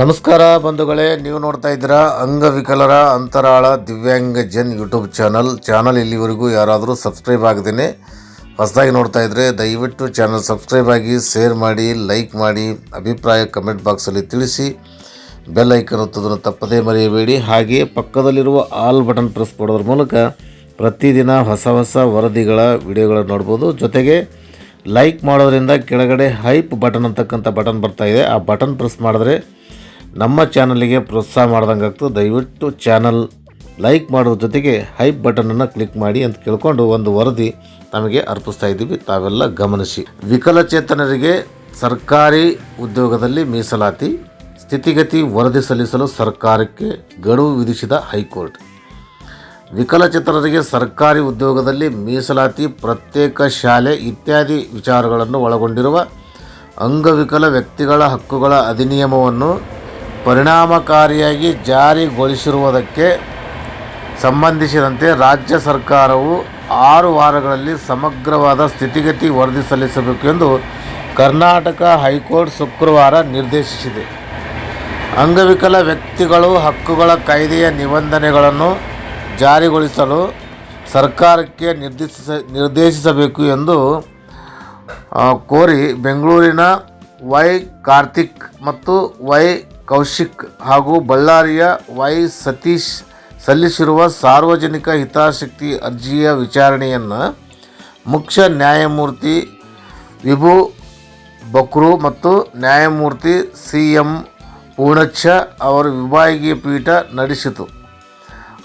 ನಮಸ್ಕಾರ ಬಂಧುಗಳೇ, ನೀವು ನೋಡ್ತಾ ಇದ್ದೀರಾ ಅಂಗವಿಕಲರ ಅಂತರಾಳ ದಿವ್ಯಾಂಗ ಜನ್ ಯೂಟ್ಯೂಬ್ ಚಾನಲ್. ಚಾನಲ್ ಇಲ್ಲಿವರೆಗೂ ಯಾರಾದರೂ ಸಬ್ಸ್ಕ್ರೈಬ್ ಆಗದೇನೆ, ಹೊಸದಾಗಿ ನೋಡ್ತಾ ಇದ್ದರೆ ದಯವಿಟ್ಟು ಚಾನಲ್ ಸಬ್ಸ್ಕ್ರೈಬ್ ಆಗಿ, ಶೇರ್ ಮಾಡಿ, ಲೈಕ್ ಮಾಡಿ, ಅಭಿಪ್ರಾಯ ಕಮೆಂಟ್ ಬಾಕ್ಸಲ್ಲಿ ತಿಳಿಸಿ, ಬೆಲ್ ಐಕನ್ ಒತ್ತೋದನ್ನು ತಪ್ಪದೇ ಮರೆಯಬೇಡಿ. ಹಾಗೆಯೇ ಪಕ್ಕದಲ್ಲಿರುವ ಆಲ್ ಬಟನ್ ಪ್ರೆಸ್ ಮಾಡೋದ್ರ ಮೂಲಕ ಪ್ರತಿದಿನ ಹೊಸ ಹೊಸ ವರದಿಗಳ ವಿಡಿಯೋಗಳನ್ನು ನೋಡ್ಬೋದು. ಜೊತೆಗೆ ಲೈಕ್ ಮಾಡೋದ್ರಿಂದ ಕೆಳಗಡೆ ಹೈಪ್ ಬಟನ್ ಅಂತಕ್ಕಂಥ ಬಟನ್ ಬರ್ತಾ ಇದೆ. ಆ ಬಟನ್ ಪ್ರೆಸ್ ಮಾಡಿದ್ರೆ ನಮ್ಮ ಚಾನಲಿಗೆ ಪ್ರೋತ್ಸಾಹ ಮಾಡ್ದಂಗೆ ಆಗ್ತದೆ ದಯವಿಟ್ಟು ಚಾನಲ್ ಲೈಕ್ ಮಾಡೋದ್ರ ಜೊತೆಗೆ ಹೈಪ್ ಬಟನನ್ನು ಕ್ಲಿಕ್ ಮಾಡಿ ಅಂತ ಕೇಳ್ಕೊಂಡು ಒಂದು ವರದಿ ನಮಗೆ ಅರ್ಪಿಸ್ತಾ ಇದ್ದೀವಿ. ತಾವೆಲ್ಲ ಗಮನಿಸಿ. ವಿಕಲಚೇತನರಿಗೆ ಸರ್ಕಾರಿ ಉದ್ಯೋಗದಲ್ಲಿ ಮೀಸಲಾತಿ, ಸ್ಥಿತಿಗತಿ ವರದಿ ಸಲ್ಲಿಸಲು ಸರ್ಕಾರಕ್ಕೆ ಗಡುವು ವಿಧಿಸಿದ ಹೈಕೋರ್ಟ್. ವಿಕಲಚೇತನರಿಗೆ ಸರ್ಕಾರಿ ಉದ್ಯೋಗದಲ್ಲಿ ಮೀಸಲಾತಿ, ಪ್ರತ್ಯೇಕ ಶಾಲೆ ಇತ್ಯಾದಿ ವಿಚಾರಗಳನ್ನು ಒಳಗೊಂಡಿರುವ ಅಂಗವಿಕಲ ವ್ಯಕ್ತಿಗಳ ಹಕ್ಕುಗಳ ಅಧಿನಿಯಮವನ್ನು ಪರಿಣಾಮಕಾರಿಯಾಗಿ ಜಾರಿಗೊಳಿಸಿರುವುದಕ್ಕೆ ಸಂಬಂಧಿಸಿದಂತೆ ರಾಜ್ಯ ಸರ್ಕಾರವು ಆರು ವಾರಗಳಲ್ಲಿ ಸಮಗ್ರವಾದ ಸ್ಥಿತಿಗತಿ ವರದಿ ಸಲ್ಲಿಸಬೇಕು ಎಂದು ಕರ್ನಾಟಕ ಹೈಕೋರ್ಟ್ ಶುಕ್ರವಾರ ನಿರ್ದೇಶಿಸಿದೆ. ಅಂಗವಿಕಲ ವ್ಯಕ್ತಿಗಳು ಹಕ್ಕುಗಳ ಕಾಯ್ದೆಯ ನಿಬಂಧನೆಗಳನ್ನು ಜಾರಿಗೊಳಿಸಲು ಸರ್ಕಾರಕ್ಕೆ ನಿರ್ದೇಶಿಸ ನಿರ್ದೇಶಿಸಬೇಕು ಎಂದು ಕೋರಿ ಬೆಂಗಳೂರಿನ ವೈ ಕಾರ್ತಿಕ್ ಮತ್ತು ವೈ ಕೌಶಿಕ್ ಹಾಗೂ ಬಳ್ಳಾರಿಯ ವೈ ಸತೀಶ್ ಸಲ್ಲಿಸಿರುವ ಸಾರ್ವಜನಿಕ ಹಿತಾಸಕ್ತಿ ಅರ್ಜಿಯ ವಿಚಾರಣೆಯನ್ನು ಮುಖ್ಯ ನ್ಯಾಯಮೂರ್ತಿ ವಿಭು ಬಕ್ರು ಮತ್ತು ನ್ಯಾಯಮೂರ್ತಿ ಸಿ ಎಂ ಪೂರ್ಣಚ್ಚ ಅವರ ವಿಭಾಗೀಯ ಪೀಠ ನಡೆಸಿತು.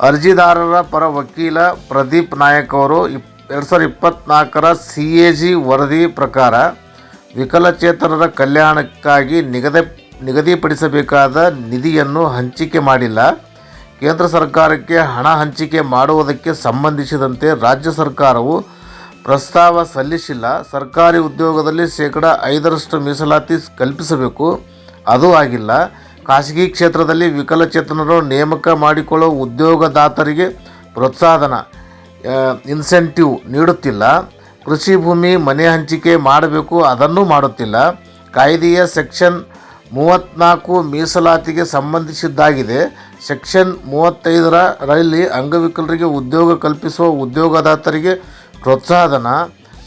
ಅರ್ಜಿದಾರರ ಪರ ವಕೀಲ ಪ್ರದೀಪ್ ನಾಯಕ್ ಅವರು ಇಪ್, ಎರಡು ಸಾವಿರದ ಇಪ್ಪತ್ತ್ನಾಲ್ಕರ ಸಿ ಎ ಜಿ ವರದಿ ಪ್ರಕಾರ ವಿಕಲಚೇತನರ ಕಲ್ಯಾಣಕ್ಕಾಗಿ ನಿಗದಿ ನಿಗದಿಪಡಿಸಬೇಕಾದ ನಿಧಿಯನ್ನು ಹಂಚಿಕೆ ಮಾಡಿಲ್ಲ. ಕೇಂದ್ರ ಸರ್ಕಾರಕ್ಕೆ ಹಣ ಹಂಚಿಕೆ ಮಾಡುವುದಕ್ಕೆ ಸಂಬಂಧಿಸಿದಂತೆ ರಾಜ್ಯ ಸರ್ಕಾರವು ಪ್ರಸ್ತಾವ ಸಲ್ಲಿಸಿಲ್ಲ. ಸರ್ಕಾರಿ ಉದ್ಯೋಗದಲ್ಲಿ ಶೇಕಡ ಐದರಷ್ಟು ಮೀಸಲಾತಿ ಕಲ್ಪಿಸಬೇಕು. ಅದು ಆಗಿಲ್ಲ. ಖಾಸಗಿ ಕ್ಷೇತ್ರದಲ್ಲಿ ವಿಕಲಚೇತನರು ನೇಮಕ ಮಾಡಿಕೊಳ್ಳುವ ಉದ್ಯೋಗದಾತರಿಗೆ ಪ್ರೋತ್ಸಾಹನ ಇನ್ಸೆಂಟಿವ್ ನೀಡುತ್ತಿಲ್ಲ. ಕೃಷಿ ಭೂಮಿ ಮನೆ ಹಂಚಿಕೆ ಮಾಡಬೇಕು, ಅದನ್ನು ಮಾಡುತ್ತಿಲ್ಲ. ಕಾಯ್ದೆಯ ಸೆಕ್ಷನ್ ಮೂವತ್ತ್ನಾಲ್ಕು ಮೀಸಲಾತಿಗೆ ಸಂಬಂಧಿಸಿದ್ದಾಗಿದೆ. ಸೆಕ್ಷನ್ ಮೂವತ್ತೈದರ ರಲ್ಲಿ ಅಂಗವಿಕಲರಿಗೆ ಉದ್ಯೋಗ ಕಲ್ಪಿಸುವ ಉದ್ಯೋಗದಾತರಿಗೆ ಪ್ರೋತ್ಸಾಹಧನ.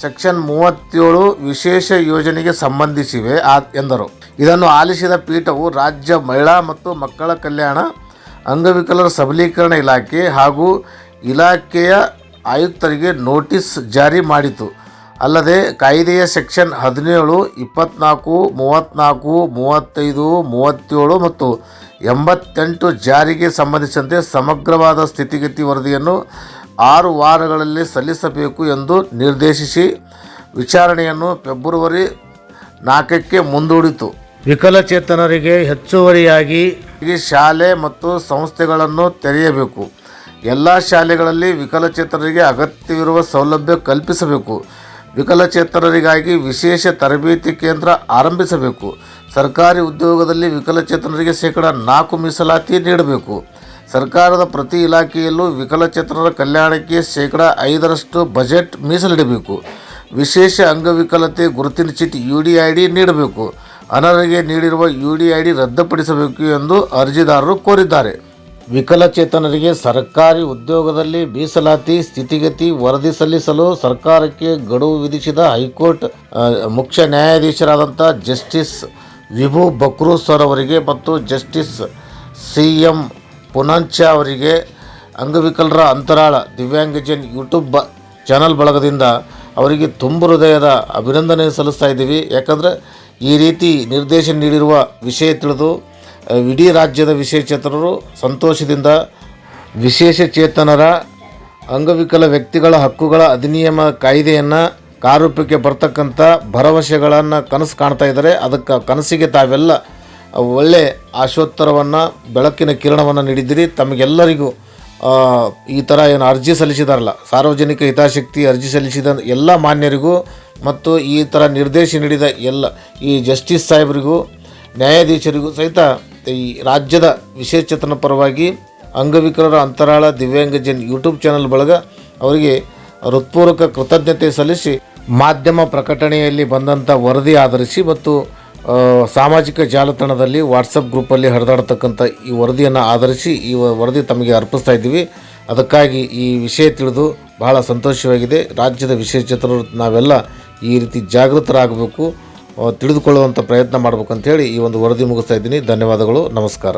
ಸೆಕ್ಷನ್ ಮೂವತ್ತೇಳು ವಿಶೇಷ ಯೋಜನೆಗೆ ಸಂಬಂಧಿಸಿವೆ ಆ ಎಂದರು. ಇದನ್ನು ಆಲಿಸಿದ ಪೀಠವು ರಾಜ್ಯ ಮಹಿಳಾ ಮತ್ತು ಮಕ್ಕಳ ಕಲ್ಯಾಣ, ಅಂಗವಿಕಲರ ಸಬಲೀಕರಣ ಇಲಾಖೆ ಹಾಗೂ ಇಲಾಖೆಯ ಆಯುಕ್ತರಿಗೆ ನೋಟಿಸ್ ಜಾರಿ ಮಾಡಿತು. ಅಲ್ಲದೆ ಕಾಯ್ದೆಯ ಸೆಕ್ಷನ್ ಹದಿನೇಳು, ಇಪ್ಪತ್ನಾಲ್ಕು ಮೂವತ್ತ್ನಾಲ್ಕು ಮೂವತ್ತೈದು, ಮೂವತ್ತೇಳು ಮತ್ತು ಎಂಬತ್ತೆಂಟು ಜಾರಿಗೆ ಸಂಬಂಧಿಸಿದಂತೆ ಸಮಗ್ರವಾದ ಸ್ಥಿತಿಗತಿ ವರದಿಯನ್ನು ಆರು ವಾರಗಳಲ್ಲಿ ಸಲ್ಲಿಸಬೇಕು ಎಂದು ನಿರ್ದೇಶಿಸಿ ವಿಚಾರಣೆಯನ್ನು ಫೆಬ್ರವರಿ ನಾಲ್ಕಕ್ಕೆ ಮುಂದೂಡಿತು. ವಿಕಲಚೇತನರಿಗೆ ಹೆಚ್ಚುವರಿಯಾಗಿ ಶಾಲೆ ಮತ್ತು ಸಂಸ್ಥೆಗಳನ್ನು ತೆರೆಯಬೇಕು. ಎಲ್ಲ ಶಾಲೆಗಳಲ್ಲಿ ವಿಕಲಚೇತನರಿಗೆ ಅಗತ್ಯವಿರುವ ಸೌಲಭ್ಯ ಕಲ್ಪಿಸಬೇಕು. ವಿಕಲಚೇತನರಿಗಾಗಿ ವಿಶೇಷ ತರಬೇತಿ ಕೇಂದ್ರ ಆರಂಭಿಸಬೇಕು. ಸರ್ಕಾರಿ ಉದ್ಯೋಗದಲ್ಲಿ ವಿಕಲಚೇತನರಿಗೆ ಶೇಕಡ ನಾಲ್ಕು ಮೀಸಲಾತಿ ನೀಡಬೇಕು. ಸರ್ಕಾರದ ಪ್ರತಿ ಇಲಾಖೆಯಲ್ಲೂ ವಿಕಲಚೇತನರ ಕಲ್ಯಾಣಕ್ಕೆ ಶೇಕಡ ಐದರಷ್ಟು ಬಜೆಟ್ ಮೀಸಲಿಡಬೇಕು. ವಿಶೇಷ ಅಂಗವಿಕಲತೆ ಗುರುತಿನ ಚೀಟಿ ಯು ಡಿ ಐ ಡಿ ನೀಡಬೇಕು. ಅನರ್ಹರಿಗೆ ನೀಡಿರುವ ಯು ಡಿ ಐ ಡಿ ರದ್ದುಪಡಿಸಬೇಕು ಎಂದು ಅರ್ಜಿದಾರರು ಕೋರಿದ್ದಾರೆ. ವಿಕಲಚೇತನರಿಗೆ ಸರ್ಕಾರಿ ಉದ್ಯೋಗದಲ್ಲಿ ಮೀಸಲಾತಿ, ಸ್ಥಿತಿಗತಿ ವರದಿ ಸಲ್ಲಿಸಲು ಸರ್ಕಾರಕ್ಕೆ ಗಡುವು ವಿಧಿಸಿದ ಹೈಕೋರ್ಟ್ ಮುಖ್ಯ ನ್ಯಾಯಾಧೀಶರಾದಂಥ ಜಸ್ಟಿಸ್ ವಿಭು ಬಕ್ರೂ ಸರ್ ಅವರಿಗೆ ಮತ್ತು ಜಸ್ಟಿಸ್ ಸಿ ಎಂ ಪುನಂಚ ಅವರಿಗೆ ಅಂಗವಿಕಲರ ಅಂತರಾಳ. ದಿವ್ಯಾಂಗಜನ್ ಯೂಟ್ಯೂಬ್ ಬ ಚಾನಲ್ ಬಳಗದಿಂದ ಅವರಿಗೆ ತುಂಬ ಹೃದಯದ ಅಭಿನಂದನೆ ಸಲ್ಲಿಸ್ತಾ ಇದ್ದೀವಿ. ಯಾಕಂದರೆ ಈ ರೀತಿ ನಿರ್ದೇಶನ ನೀಡಿರುವ ವಿಷಯ ತಿಳಿದು ಇಡೀ ರಾಜ್ಯದ ವಿಶೇಷಚೇತನರು ಸಂತೋಷದಿಂದ ವಿಶೇಷ ಚೇತನರ ಅಂಗವಿಕಲ ವ್ಯಕ್ತಿಗಳ ಹಕ್ಕುಗಳ ಅಧಿನಿಯಮ ಕಾಯ್ದೆಯನ್ನು ಕಾರೂಪಕ್ಕೆ ಬರ್ತಕ್ಕಂಥ ಭರವಸೆಗಳನ್ನು ಕನಸು ಕಾಣ್ತಾ ಇದ್ದಾರೆ. ಅದಕ್ಕೆ ಕನಸಿಗೆ ತಾವೆಲ್ಲ ಒಳ್ಳೆ ಆಶೋತ್ತರವನ್ನು, ಬೆಳಕಿನ ಕಿರಣವನ್ನು ನೀಡಿದ್ದೀರಿ. ತಮಗೆಲ್ಲರಿಗೂ ಈ ಥರ ಏನು ಅರ್ಜಿ ಸಲ್ಲಿಸಿದಾರಲ್ಲ, ಸಾರ್ವಜನಿಕ ಹಿತಾಸಕ್ತಿ ಅರ್ಜಿ ಸಲ್ಲಿಸಿದ ಎಲ್ಲ ಮಾನ್ಯರಿಗೂ ಮತ್ತು ಈ ಥರ ನಿರ್ದೇಶ ನೀಡಿದ ಎಲ್ಲ ಈ ಜಸ್ಟಿಸ್ ಸಾಹೇಬರಿಗೂ, ನ್ಯಾಯಾಧೀಶರಿಗೂ ಸಹಿತ ಈ ರಾಜ್ಯದ ವಿಶೇಷಚೇತನ ಪರವಾಗಿ ಅಂಗವಿಕಲರ ಅಂತರಾಳ ದಿವ್ಯಾಂಗಜನ್ ಯೂಟ್ಯೂಬ್ ಚಾನಲ್ ಬಳಗ ಅವರಿಗೆ ಹೃತ್ಪೂರ್ವಕ ಕೃತಜ್ಞತೆ ಸಲ್ಲಿಸಿ ಮಾಧ್ಯಮ ಪ್ರಕಟಣೆಯಲ್ಲಿ ಬಂದಂಥ ವರದಿ ಆಧರಿಸಿ ಮತ್ತು ಸಾಮಾಜಿಕ ಜಾಲತಾಣದಲ್ಲಿ ವಾಟ್ಸಪ್ ಗ್ರೂಪಲ್ಲಿ ಹರಿದಾಡತಕ್ಕಂಥ ಈ ವರದಿಯನ್ನು ಆಧರಿಸಿ ಈ ವರದಿ ತಮಗೆ ಅರ್ಪಿಸ್ತಾ ಇದ್ದೀವಿ. ಅದಕ್ಕಾಗಿ ಈ ವಿಷಯ ತಿಳಿದು ಬಹಳ ಸಂತೋಷವಾಗಿದೆ. ರಾಜ್ಯದ ವಿಶೇಷಚೇತನರು ನಾವೆಲ್ಲ ಈ ರೀತಿ ಜಾಗೃತರಾಗಬೇಕು. ತಿಳಿದುಕೊಳ್ಳುವಂಥ ಪ್ರಯತ್ನ ಮಾಡಬೇಕಂತೇಳಿ ಈ ಒಂದು ವರದಿ ಮುಗಿಸ್ತಾ ಇದ್ದೀನಿ. ಧನ್ಯವಾದಗಳು. ನಮಸ್ಕಾರ.